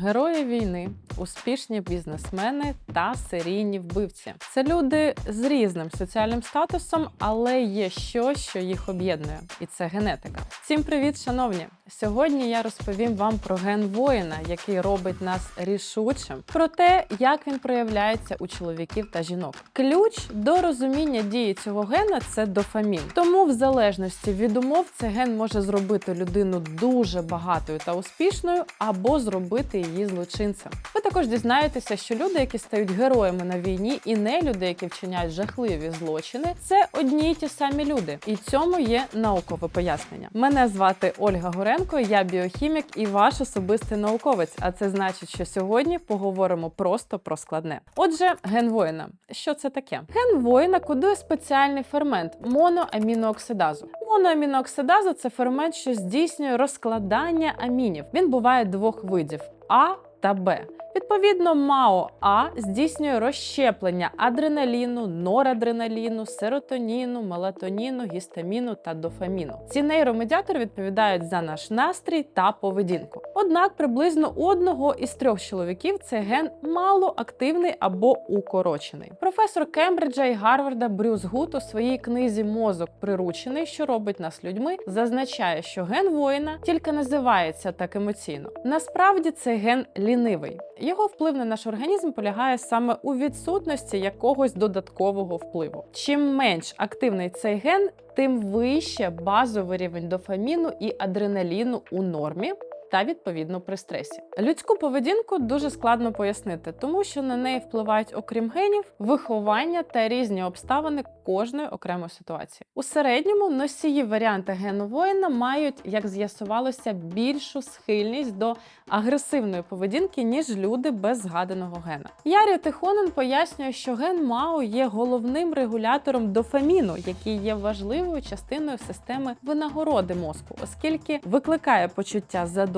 Герої війни, успішні бізнесмени та серійні вбивці. Це люди з різним соціальним статусом, але є щось, що їх об'єднує, і це генетика. Всім привіт, шановні! Сьогодні я розповім вам про ген воїна, який робить нас рішучим, про те, як він проявляється у чоловіків та жінок. Ключ до розуміння дії цього гена це дофамін. Тому, в залежності від умов, цей ген може зробити людину дуже багатою та успішною, або зробити її злочинцем. Також дізнаєтеся, що люди, які стають героями на війні, і не люди, які вчиняють жахливі злочини, це одні й ті самі люди. І цьому є наукове пояснення. Мене звати Ольга Горенко, я біохімік і ваш особистий науковець. А це значить, що сьогодні поговоримо просто про складне. Отже, ген воїна. Що це таке? Ген воїна кодує спеціальний фермент моноамінооксидазу. Моноамінооксидаза це фермент, що здійснює розкладання амінів. Він буває двох видів А та Б. Відповідно, МАО А здійснює розщеплення адреналіну, норадреналіну, серотоніну, мелатоніну, гістаміну та дофаміну. Ці нейромедіатори відповідають за наш настрій та поведінку. Однак приблизно у одного із трьох чоловіків цей ген малоактивний або укорочений. Професор Кембриджа і Гарварда Брюс Гут у своїй книзі Мозок приручений, що робить нас людьми, зазначає, що ген воїна тільки називається так емоційно. Насправді це ген лінивий. Його вплив на наш організм полягає саме у відсутності якогось додаткового впливу. Чим менш активний цей ген, тим вище базовий рівень дофаміну і адреналіну у нормі. Та відповідно при стресі. Людську поведінку дуже складно пояснити, тому що на неї впливають, окрім генів, виховання та різні обставини кожної окремої ситуації. У середньому носії варіанти гену воїна мають, як з'ясувалося, більшу схильність до агресивної поведінки, ніж люди без згаданого гена. Ярі Тихонен пояснює, що ген МАО є головним регулятором дофаміну, який є важливою частиною системи винагороди мозку, оскільки викликає почуття задоволення,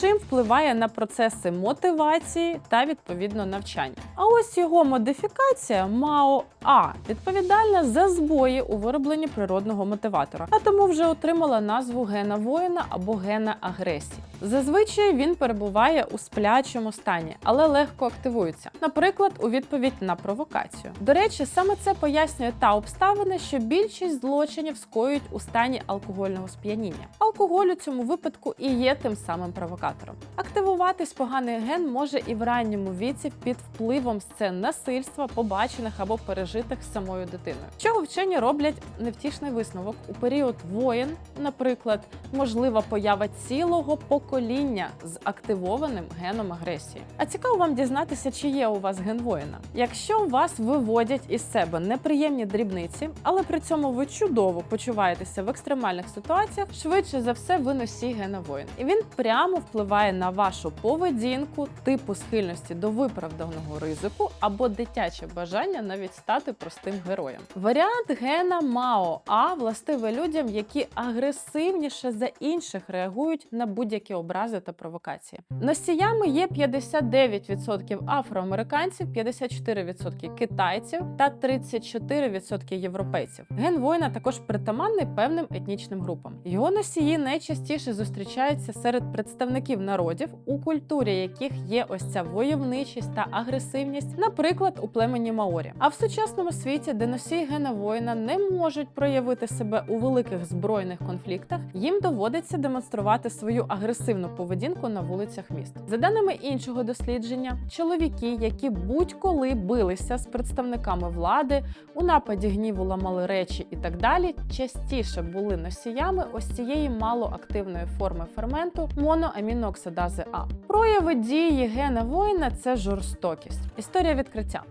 чим впливає на процеси мотивації та відповідно навчання. А ось його модифікація МАО А відповідальна за збої у виробленні природного мотиватора, а тому вже отримала назву гена воїна або гена агресії. Зазвичай він перебуває у сплячому стані, але легко активується, наприклад, у відповідь на провокацію. До речі, саме це пояснює та обставина, що більшість злочинів скоюють у стані алкогольного сп'яніння. Алкоголь у цьому випадку і є тим самим провокатором. Активуватись поганий ген може і в ранньому віці під впливом сцен насильства, побачених або пережитих самою дитиною. Чого вчені роблять невтішний висновок у період воєн, наприклад, можлива поява цілого покоління з активованим геном агресії. А цікаво вам дізнатися, чи є у вас ген воїна. Якщо вас виводять із себе неприємні дрібниці, але при цьому ви чудово почуваєтеся в екстремальних ситуаціях, швидше за все ви носій гена воїн. І він прямо впливає на вашу поведінку, типу схильності до виправданого ризику або дитяче бажання навіть стати простим героєм. Варіант гена МАО А властивий людям, які агресивніше за інших реагують на будь-які образи та провокації. Носіями є 59% афроамериканців, 54% китайців та 34% європейців. Ген воїна також притаманний певним етнічним групам. Його носії найчастіше зустрічаються серед представників народів, у культурі яких є ось ця войовничість та агресивність, наприклад, у племені Маорі. А в сучасному світі, де носії гена воїна не можуть проявити себе у великих збройних конфліктах, їм доводиться демонструвати свою агресивну поведінку на вулицях міст. За даними іншого дослідження, чоловіки, які будь-коли билися з представниками влади, у нападі гніву ламали речі і так далі, частіше були носіями ось цієї малоактивної форми ферменту моноамінооксидази А. Прояви дії гена воїна це жорстокість. Історія відкриття.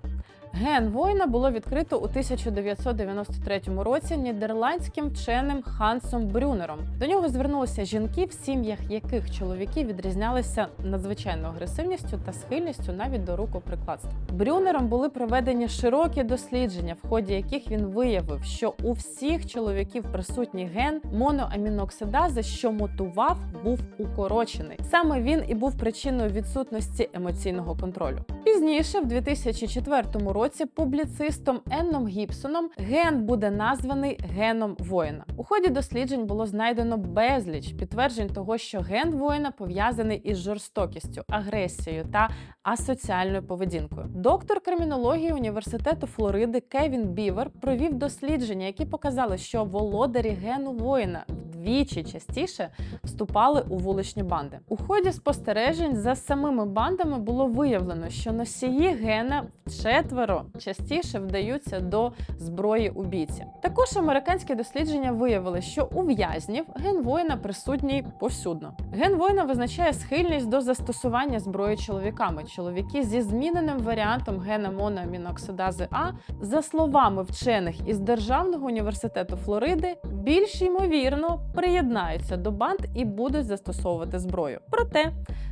Ген воїна було відкрито у 1993 році нідерландським вченим Хансом Брюнером. До нього звернулися жінки, в сім'ях яких чоловіки відрізнялися надзвичайною агресивністю та схильністю навіть до рукоприкладства. Брюнером були проведені широкі дослідження, в ході яких він виявив, що у всіх чоловіків присутній ген моноамінооксидази, що мотував, був укорочений. Саме він і був причиною відсутності емоційного контролю. Пізніше, в 2004 році році публіцистом Енном Гібсоном ген буде названий геном воїна. У ході досліджень було знайдено безліч підтверджень того, що ген воїна пов'язаний із жорстокістю, агресією та асоціальною поведінкою. Доктор кримінології університету Флориди Кевін Бівер провів дослідження, які показали, що володарі гену воїна вдвічі частіше вступали у вуличні банди. У ході спостережень за самими бандами було виявлено, що носії гена вчетверо частіше вдаються до зброї убійці. Також американські дослідження виявили, що у в'язнів ген воїна присутній повсюдно. Ген воїна визначає схильність до застосування зброї чоловіками. Чоловіки зі зміненим варіантом гена моноаміноксидази А, за словами вчених із Державного університету Флориди, більш ймовірно приєднаються до банд і будуть застосовувати зброю. Проте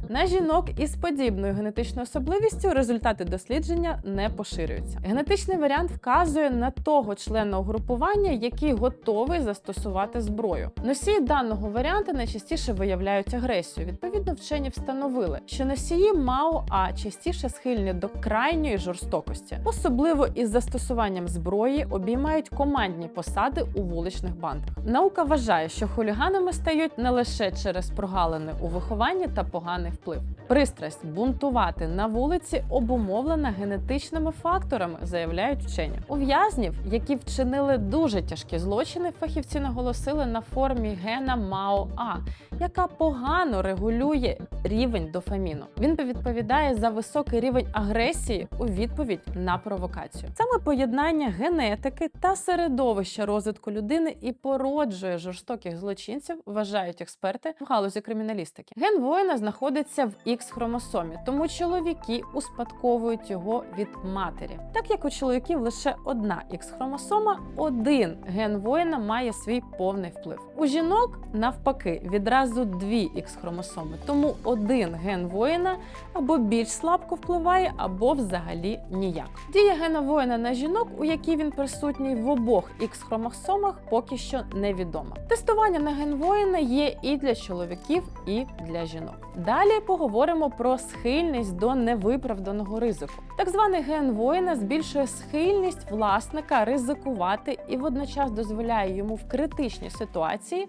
на жінок із подібною генетичною особливістю результати дослідження не поширюються. Генетичний варіант вказує на того члена угрупування, який готовий застосувати зброю. Носії даного варіанта найчастіше виявляють агресію. Відповідно, вчені встановили, що носії МАО А частіше схильні до крайньої жорстокості, особливо із застосуванням зброї обіймають командні посади у вуличних бандах. Наука вважає, що хуліганами стають не лише через прогалини у вихованні та поганий вплив. Пристрасть бунтувати на вулиці обумовлена генетичними факторами, заявляють вчені. У в'язнів, які вчинили дуже тяжкі злочини, фахівці наголосили на формі гена МАО-А, яка погано регулює рівень дофаміну. Він відповідає за високий рівень агресії у відповідь на провокацію. Саме поєднання генетики та середовища розвитку людини і породжує жорстоких злочинців, вважають експерти в галузі криміналістики. Ген воїна знаходиться в х хромосомі, тому чоловіки успадковують його від матері. Так як у чоловіків лише одна х хромосома, один ген воїна має свій повний вплив. У жінок навпаки відразу дві х хромосоми, тому один ген воїна або більш слабко впливає, або взагалі ніяк. Дія гена воїна на жінок, у якій він присутній в обох х хромосомах, поки що невідома. Тестування на генвоїна є і для чоловіків, і для жінок. Далі поговоримо про схильність до невиправданого ризику. Так званий ген воїна збільшує схильність власника ризикувати і водночас дозволяє йому в критичній ситуації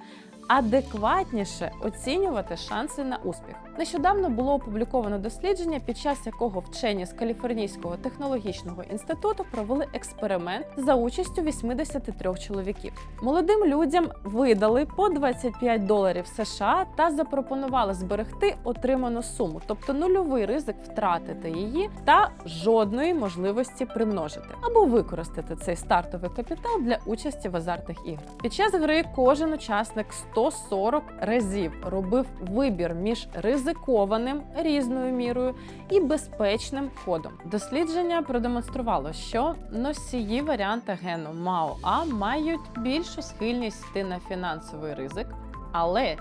адекватніше оцінювати шанси на успіх. Нещодавно було опубліковано дослідження, під час якого вчені з Каліфорнійського технологічного інституту провели експеримент за участю 83 чоловіків. Молодим людям видали по 25 доларів США та запропонували зберегти отриману суму, тобто нульовий ризик втратити її та жодної можливості примножити або використати цей стартовий капітал для участі в азартних іграх. Під час гри кожен учасник 140 разів робив вибір між ризикованим різною мірою і безпечним ходом. Дослідження продемонструвало, що носії варіанта гену МАО-А мають більшу схильність йти на фінансовий ризик, але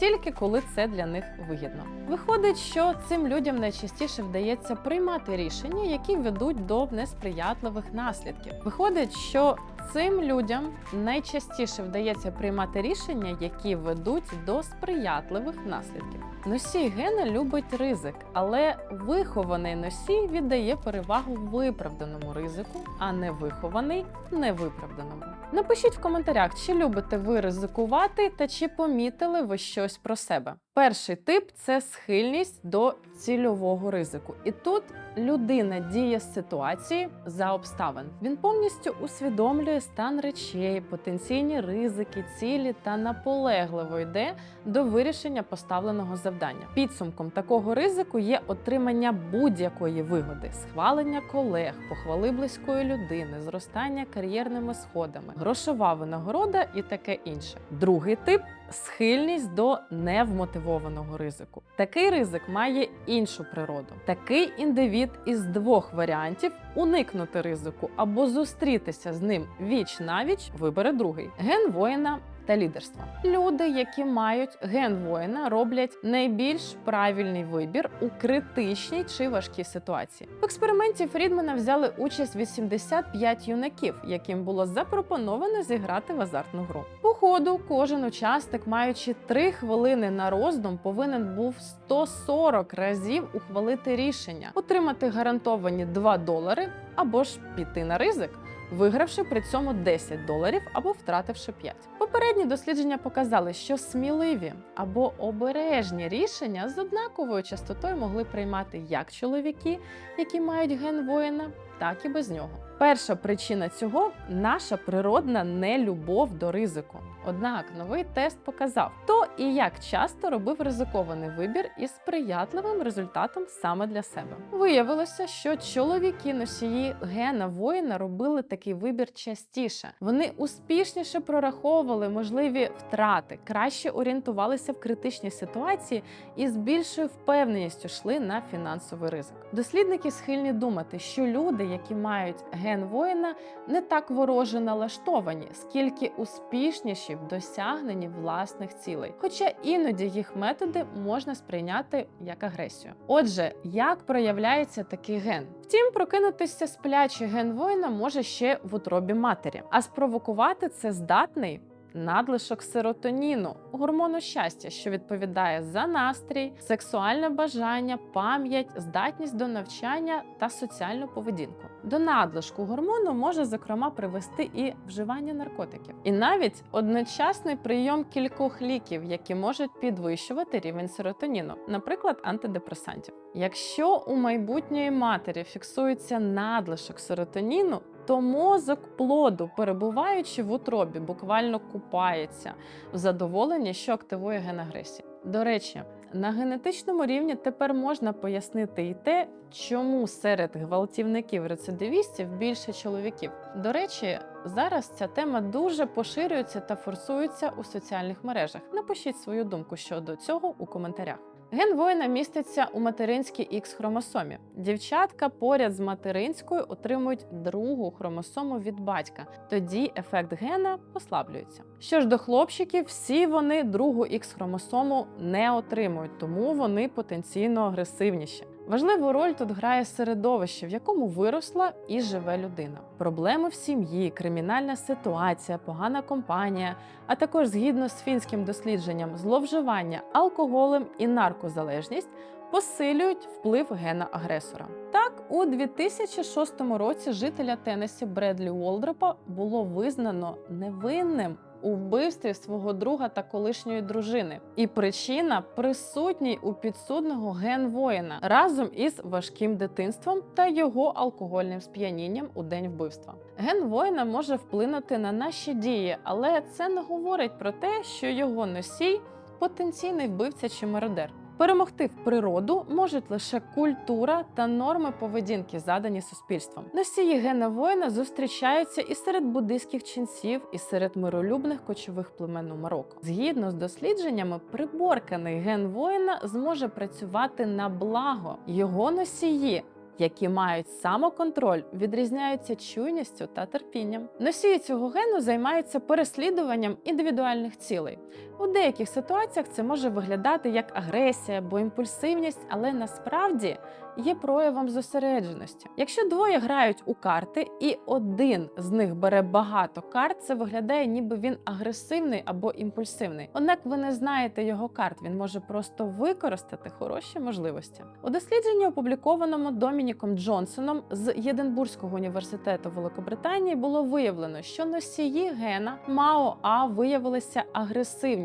тільки коли це для них вигідно. Виходить, що цим людям найчастіше вдається приймати рішення, які ведуть до несприятливих наслідків. Виходить, що цим людям найчастіше вдається приймати рішення, які ведуть до сприятливих наслідків. Носій гена любить ризик, але вихований носій віддає перевагу виправданому ризику, а не вихований невиправданому. Напишіть в коментарях, чи любите ви ризикувати та чи помітили ви щось про себе. Перший тип це схильність до цільового ризику. І тут людина діє з ситуації за обставин. Він повністю усвідомлює стан речей, потенційні ризики, цілі та наполегливо йде до вирішення поставленого завдання. Підсумком такого ризику є отримання будь-якої вигоди, схвалення колег, похвали близької людини, зростання кар'єрними сходами, грошова винагорода і таке інше. Другий тип схильність до невмотивованого ризику. Такий ризик має іншу природу. Такий індивід із двох варіантів уникнути ризику або зустрітися з ним віч навіч вибере другий. Ген воїна та лідерства. Люди, які мають ген воїна, роблять найбільш правильний вибір у критичній чи важкій ситуації. В експерименті Фрідмана взяли участь 85 юнаків, яким було запропоновано зіграти в азартну гру. По ходу кожен учасник, маючи 3 хвилини на роздум, повинен був 140 разів ухвалити рішення, отримати гарантовані 2 долари або ж піти на ризик. Вигравши при цьому 10 доларів або втративши 5. Попередні дослідження показали, що сміливі або обережні рішення з однаковою частотою могли приймати як чоловіки, які мають ген воїна, так і без нього. Перша причина цього наша природна нелюбов до ризику. Однак новий тест показав, хто і як часто робив ризикований вибір із сприятливим результатом саме для себе. Виявилося, що чоловіки носії гена воїна робили такий вибір частіше. Вони успішніше прораховували можливі втрати, краще орієнтувалися в критичній ситуації і з більшою впевненістю йшли на фінансовий ризик. Дослідники схильні думати, що люди, які мають ген воїна, не так вороже налаштовані, скільки успішніші в досягненні власних цілей. Хоча іноді їх методи можна сприйняти як агресію. Отже, як проявляється такий ген? Втім, прокинутися сплячий ген воїна може ще в утробі матері, а спровокувати це здатний. Надлишок серотоніну, гормону щастя, що відповідає за настрій, сексуальне бажання, пам'ять, здатність до навчання та соціальну поведінку. До надлишку гормону може зокрема привести і вживання наркотиків, і навіть одночасний прийом кількох ліків, які можуть підвищувати рівень серотоніну, наприклад, антидепресантів. Якщо у майбутньої матері фіксується надлишок серотоніну, то мозок плоду, перебуваючи в утробі, буквально купається в задоволенні, що активує ген агресії. До речі, на генетичному рівні тепер можна пояснити і те, чому серед гвалтівників-рецидивістів більше чоловіків. До речі, зараз ця тема дуже поширюється та форсується у соціальних мережах. Напишіть свою думку щодо цього у коментарях. Ген воїна міститься у материнській х хромосомі. Дівчатка поряд з материнською отримують другу хромосому від батька. Тоді ефект гена послаблюється. Що ж до хлопчиків, всі вони другу х хромосому не отримують, тому вони потенційно агресивніші. Важливу роль тут грає середовище, в якому виросла і живе людина. Проблеми в сім'ї, кримінальна ситуація, погана компанія, а також згідно з фінським дослідженням, зловживання алкоголем і наркозалежність посилюють вплив гена агресора. Так, у 2006 році жителя Теннесі Бредлі Уолдропа було визнано невинним у вбивстві свого друга та колишньої дружини. І причина присутній у підсудного ген воїна разом із важким дитинством та його алкогольним сп'янінням у день вбивства. Ген воїна може вплинути на наші дії, але це не говорить про те, що його носій потенційний вбивця чи мародер. Перемогти в природу можуть лише культура та норми поведінки, задані суспільством. Носії гена воїна зустрічаються і серед буддийських ченців, і серед миролюбних кочових племен у Марокко. Згідно з дослідженнями, приборканий ген воїна зможе працювати на благо його носії. Які мають самоконтроль, відрізняються чуйністю та терпінням. Носії цього гену займаються переслідуванням індивідуальних цілей. У деяких ситуаціях це може виглядати як агресія або імпульсивність, але насправді є проявом зосередженості. Якщо двоє грають у карти, і один з них бере багато карт, це виглядає, ніби він агресивний або імпульсивний. Однак ви не знаєте його карт, він може просто використати хороші можливості. У дослідженні, опублікованому Домініком Джонсоном з Єдинбурзького університету Великобританії, було виявлено, що носії гена МАО виявилися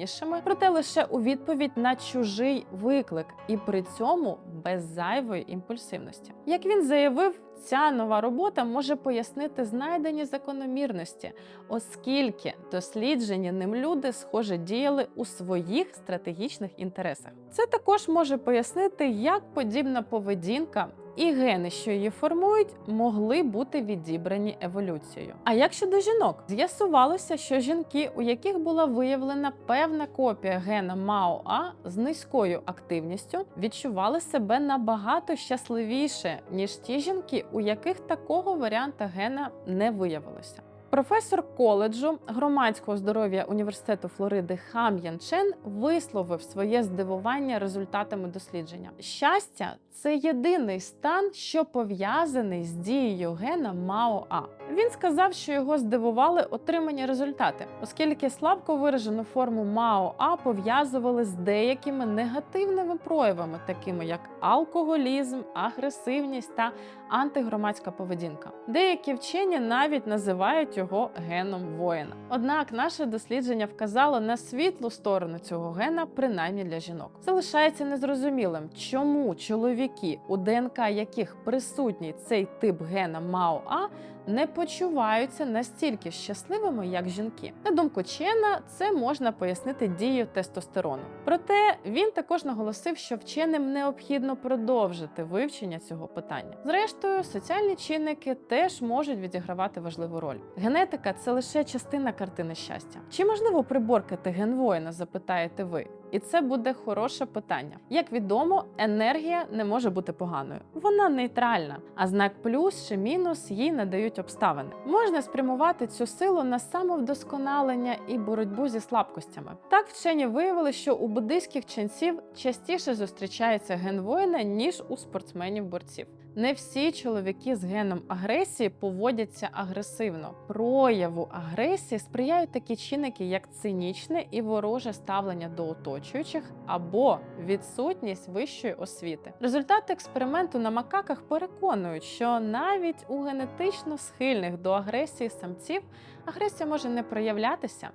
агресивнішими, проте лише у відповідь на чужий виклик, і при цьому без зайвої імпульсивності. Як він заявив, ця нова робота може пояснити знайдені закономірності, оскільки досліджені ним люди, схоже, діяли у своїх стратегічних інтересах. Це також може пояснити, як подібна поведінка. І гени, що її формують, могли бути відібрані еволюцією. А як щодо жінок, з'ясувалося, що жінки, у яких була виявлена певна копія гена МАОА з низькою активністю, відчували себе набагато щасливіше, ніж ті жінки, у яких такого варіанта гена не виявилося. Професор коледжу громадського здоров'я університету Флориди Хам Ян Чен висловив своє здивування результатами дослідження. Щастя це єдиний стан, що пов'язаний з дією гена МАОА. Він сказав, що його здивували отримані результати, оскільки слабко виражену форму МАОА пов'язували з деякими негативними проявами, такими як алкоголізм, агресивність та антигромадська поведінка. Деякі вчені навіть називають його геном воїна. Однак наше дослідження вказало на світлу сторону цього гена, принаймні для жінок. Залишається незрозумілим, чому чоловіки, у ДНК яких присутній цей тип гена МАОА, не почуваються настільки щасливими, як жінки. На думку Чена, це можна пояснити дією тестостерону. Проте він також наголосив, що вченим необхідно продовжити вивчення цього питання. Зрештою, соціальні чинники теж можуть відігравати важливу роль. Генетика це лише частина картини щастя. Чи можливо приборкати ген воїна? Запитаєте ви. І це буде хороше питання. Як відомо, енергія не може бути поганою. Вона нейтральна, а знак плюс чи мінус їй надають обставини. Можна спрямувати цю силу на самовдосконалення і боротьбу зі слабкостями. Так вчені виявили, що у буддийських ченців частіше зустрічається ген воїна, ніж у спортсменів-борців. Не всі чоловіки з геном агресії поводяться агресивно. Прояву агресії сприяють такі чинники, як цинічне і вороже ставлення до оточуючих або відсутність вищої освіти. Результати експерименту на макаках переконують, що навіть у генетично схильних до агресії самців агресія може не проявлятися.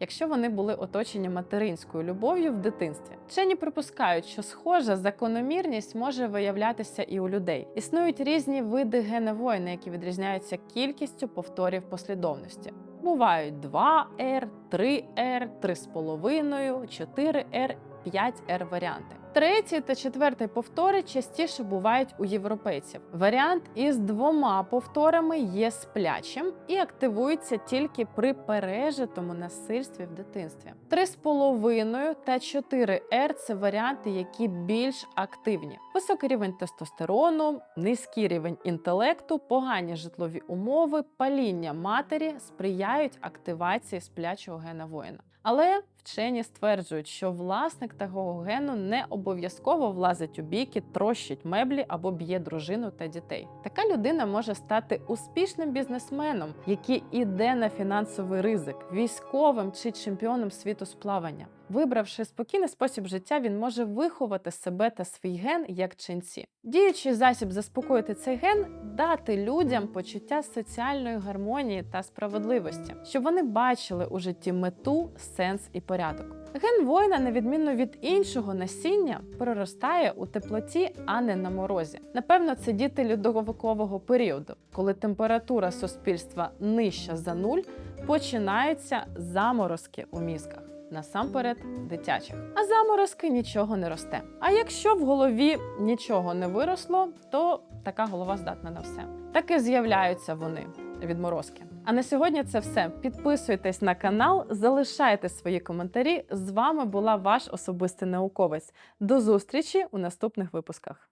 Якщо вони були оточені материнською любов'ю в дитинстві, вчені припускають, що схожа закономірність може виявлятися і у людей. Існують різні види геневоїни, які відрізняються кількістю повторів послідовності. Бувають 2R, 3R, 3,5, 4R, 5R варіанти. Третій та четвертий повтори частіше бувають у європейців. Варіант із двома повторами є сплячим і активується тільки при пережитому насильстві в дитинстві. Три з половиною та 4R – це варіанти, які більш активні. Високий рівень тестостерону, низький рівень інтелекту, погані житлові умови, паління матері сприяють активації сплячого гена воїна. Але вчені стверджують, що власник такого гену не обов'язково влазить у бійки, трощить меблі або б'є дружину та дітей. Така людина може стати успішним бізнесменом, який іде на фінансовий ризик, військовим чи чемпіоном світу з плавання. Вибравши спокійний спосіб життя, він може виховати себе та свій ген як ченці. Діючий засіб заспокоїти цей ген дати людям почуття соціальної гармонії та справедливості, щоб вони бачили у житті мету, сенс і порядок. Ген воїна, на відміну від іншого насіння, проростає у теплоті, а не на морозі. Напевно, це діти льодовикового періоду, коли температура суспільства нижча за нуль, починаються заморозки у мізках. Насамперед дитячих. А заморозки нічого не росте. А якщо в голові нічого не виросло, то така голова здатна на все. Так і з'являються вони відморозки. А на сьогодні це все. Підписуйтесь на канал, залишайте свої коментарі. З вами була ваш особистий науковець. До зустрічі у наступних випусках.